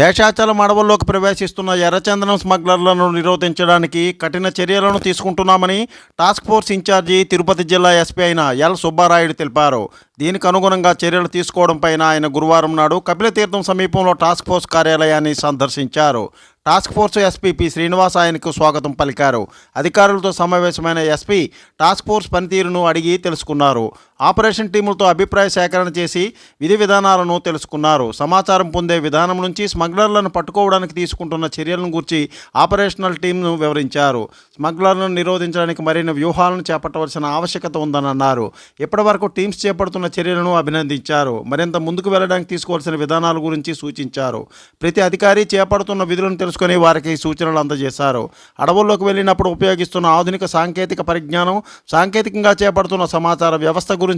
శేషాచలం అడవుల్లోకి ప్రవేశిస్తున్న ఎర్రచందనం స్మగ్లర్లను నిరోధించడానికి కఠిన చర్యలను తీసుకుంటున్నామని టాస్క్ ఫోర్స్ ఇన్ఛార్జి తిరుపతి జిల్లా ఎస్పీ అయిన ఎల్ సుబ్బారాయుడు తెలిపారు. దీనికి అనుగుణంగా చర్యలు తీసుకోవడంపైన ఆయన గురువారం నాడు కపిలతీర్థం సమీపంలో టాస్క్ ఫోర్స్ కార్యాలయాన్ని సందర్శించారు. Task force SP P Srinivas ఆయనకు స్వాగతం పలికారు. అధికారులతో సమావేశమైన ఎస్పీ టాస్క్ ఫోర్స్ పనితీరును అడిగి తెలుసుకున్నారు. ఆపరేషన్ టీములతో అభిప్రాయ సేకరణ చేసి విధి విధానాలను తెలుసుకున్నారు. సమాచారం పొందే విధానం నుంచి స్మగ్లర్లను పట్టుకోవడానికి తీసుకుంటున్న చర్యలను గురించి ఆపరేషనల్ టీంను వివరించారు. స్మగ్లర్లను నిరోధించడానికి మరిన్ని వ్యూహాలను చేపట్టవలసిన ఆవశ్యకత ఉందని అన్నారు ఇప్పటివరకు టీమ్స్ చేపడుతున్న చర్యలను అభినందించారు. మరింత ముందుకు వెళ్ళడానికి తీసుకోవాల్సిన విధానాల గురించి సూచించారు. ప్రతి అధికారి చేపడుతున్న విధులను తెలుసుకొని వారికి సూచనలు అందజేశారు. అడవుల్లోకి వెళ్ళినప్పుడు ఉపయోగిస్తున్న ఆధునిక సాంకేతిక పరిజ్ఞానం సాంకేతికంగా చేపడుతున్న సమాచార వ్యవస్థ గురించి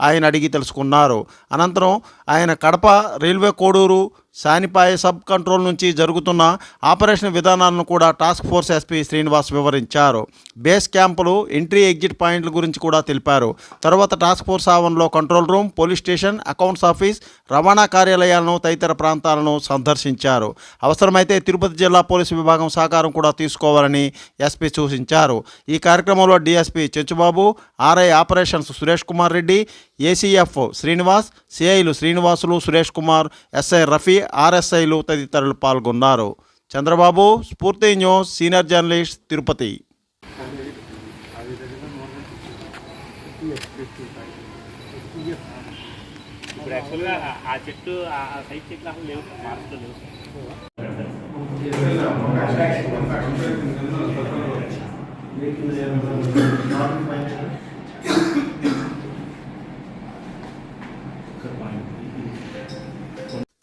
ఆయన అడిగి తెలుసుకున్నారు. అనంతరం ఆయన Kadapa railway Koduru Sanipaya sub control నుంచి జరుగుతున్న ఆపరేషన్ విధానాలను కూడా టాస్క్ ఫోర్స్ ఎస్పీ శ్రీనివాస్ వివరించారు. బేస్ క్యాంపులు ఎంట్రీ ఎగ్జిట్ పాయింట్ల గురించి కూడా తెలిపారు. తర్వాత టాస్క్ ఫోర్స్ ఆవరణలో control room police station accounts office రవాణా కార్యాలయాలను తదితర ప్రాంతాలను సందర్శించారు. అవసరమైతే తిరుపతి జిల్లా పోలీసు విభాగం సహకారం కూడా తీసుకోవాలని ఎస్పీ సూచించారు. ఈ కార్యక్రమంలో DSP Chenchubabu RI operations Suresh Kumar Reddy ACF Srinivas సిఐలు Srinivasulu Suresh Kumar SI Rafi ఆర్ఎస్ఐలు తదితరులు పాల్గొన్నారు. Chandrababu Spoorthi news senior journalist Tirupati. ఇప్పుడు యాక్చువల్గా ఆ- ఆ చెట్టు ఆ సైడ్ చెట్లు అసలు లేవు ఫారెస్ట్లో లేవు.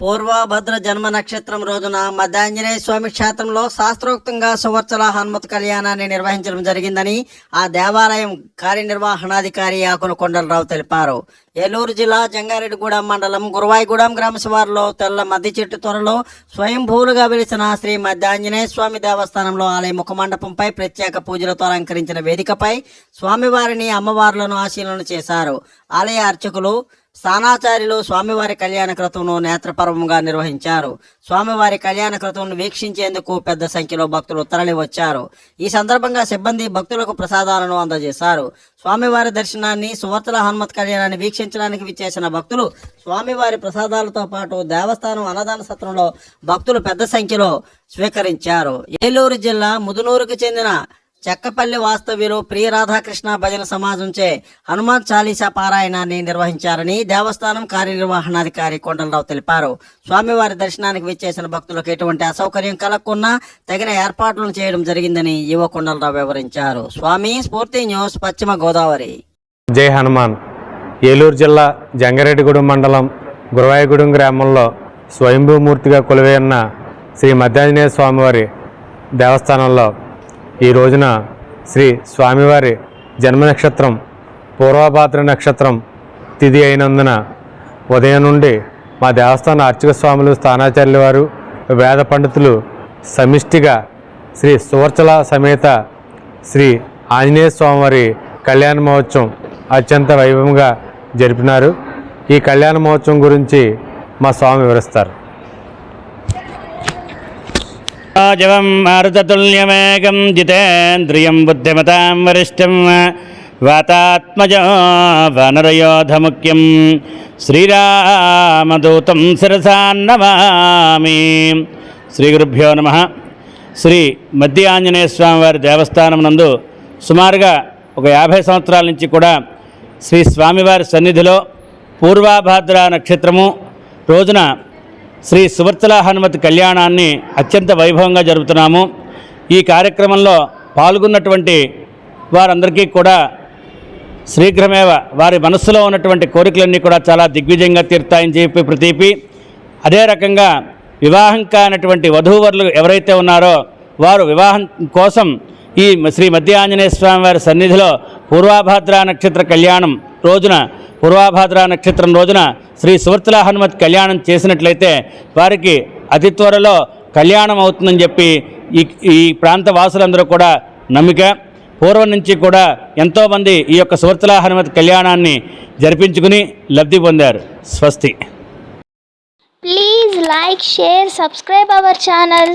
పూర్వభద్ర జన్మ నక్షత్రం రోజున మధ్యాంజనేయ స్వామి క్షేత్రంలో శాస్త్రోక్తంగా సువర్చల హనుమత్ కళ్యాణాన్ని నిర్వహించడం జరిగిందని ఆ దేవాలయం కార్యనిర్వహణాధికారి ఆకుల కొండలరావు తెలిపారు. ఏలూరు జిల్లా జంగారెడ్డిగూడెం మండలం గురువాయిగూడెం గ్రామ శివారులో తెల్ల మద్ది చెట్టు త్వరలో స్వయంభూలుగా వెలిసిన శ్రీ మధ్యాంజనేయ స్వామి దేవస్థానంలో ఆలయ ముఖమండపంపై ప్రత్యేక పూజలతో అలంకరించిన వేదికపై స్వామివారిని అమ్మవార్లను ఆశీలన చేశారు. ఆలయ అర్చకులు స్థానాచార్యులు స్వామివారి కళ్యాణ క్రతువును నేత్రపర్వంగా నిర్వహించారు. స్వామివారి కళ్యాణ క్రతువును వీక్షించేందుకు పెద్ద సంఖ్యలో భక్తులు తరలి వచ్చారు ఈ సందర్భంగా సిబ్బంది భక్తులకు ప్రసాదాలను అందజేశారు. స్వామివారి దర్శనాన్ని సువర్తల హనుమత్ కళ్యాణాన్ని వీక్షించడానికి విచ్చేసిన భక్తులు స్వామివారి ప్రసాదాలతో పాటు దేవస్థానం అన్నదాన సత్రంలో భక్తులు పెద్ద సంఖ్యలో స్వీకరించారు. ఏలూరు జిల్లా ముదునూరుకు చెందిన చెక్కపల్లి వాస్తవ్యులు ప్రియ రాధాకృష్ణ భజన సమాజంచే హనుమాన్ చాలీసా పారాయణాన్ని నిర్వహించారని దేవస్థానం కార్యనిర్వహణాధికారి కొండలరావు తెలిపారు. స్వామివారి దర్శనానికి విచ్చేసిన భక్తులకు ఎటువంటి అసౌకర్యం కలగకున్నా తగిన ఏర్పాట్లను చేయడం జరిగిందని యువ కొండలరావు వివరించారు. స్వామి స్ఫూర్తి న్యూస్ పశ్చిమ గోదావరి. జై హనుమాన్. ఏలూరు జిల్లా జంగారెడ్డిగూడెం మండలం గురవాయగూడెం గ్రామంలో స్వయంభూమూర్తిగా కొలువైన ఉన్న శ్రీ మధ్యాంజనేయ స్వామివారి దేవస్థానంలో ఈ రోజున శ్రీ స్వామివారి జన్మ నక్షత్రం పూర్వభాద్ర నక్షత్రం తిథి అయినందున ఉదయం నుండి మా దేవస్థాన అర్చక స్వాములు స్థానాచార్యుల వారు వేద పండితులు సమిష్టిగా శ్రీ సువర్చల సమేత శ్రీ ఆంజనేయ స్వామివారి కళ్యాణ మహోత్సవం అత్యంత వైభవంగా జరిపినారు. ఈ కళ్యాణ మహోత్సవం గురించి మా స్వామి వివరిస్తారు. జవం మారుతతుల్యమేకం జితేంద్రియం బుద్ధిమతాం వరిష్టం. వాతాత్మజ వనరయోధముఖ్యం. శ్రీరామదూతం శిరసాన్నమామి శ్రీ గురుభ్యో నమ. శ్రీ మధ్య ఆంజనేయ స్వామి వారి దేవస్థానం నందు సుమారుగా ఒక యాభై సంవత్సరాల నుంచి కూడా శ్రీ స్వామివారి సన్నిధిలో పూర్వాభాద్ర నక్షత్రము రోజున శ్రీ సువర్తల హనుమతి కళ్యాణాన్ని అత్యంత వైభవంగా జరుపుతున్నాము. ఈ కార్యక్రమంలో పాల్గొన్నటువంటి వారందరికీ కూడా శీఘ్రమేవ వారి మనస్సులో ఉన్నటువంటి కోరికలన్నీ కూడా చాలా దిగ్విజయంగా తీర్తాయని చెప్పి ప్రతీపి. అదే రకంగా వివాహం కానటువంటి వధూవరులు ఎవరైతే ఉన్నారో వారు వివాహం కోసం ఈ శ్రీ మధ్య ఆంజనేయ స్వామి వారి సన్నిధిలో పూర్వాభాద్ర నక్షత్ర కళ్యాణం రోజున పూర్వాభాద్ర నక్షత్రం రోజున శ్రీ సువర్తుల హనుమత్ కళ్యాణం చేసినట్లయితే వారికి అతి త్వరలో కళ్యాణం అవుతుందని చెప్పి ఈ ఈ ప్రాంత వాసులందరూ కూడా నమ్మిక పూర్వం నుంచి కూడా ఎంతోమంది ఈ యొక్క సువర్తుల హనుమత్ కళ్యాణాన్ని జరిపించుకుని లబ్ధి పొందారు. స్వస్తి. Please like share subscribe our channel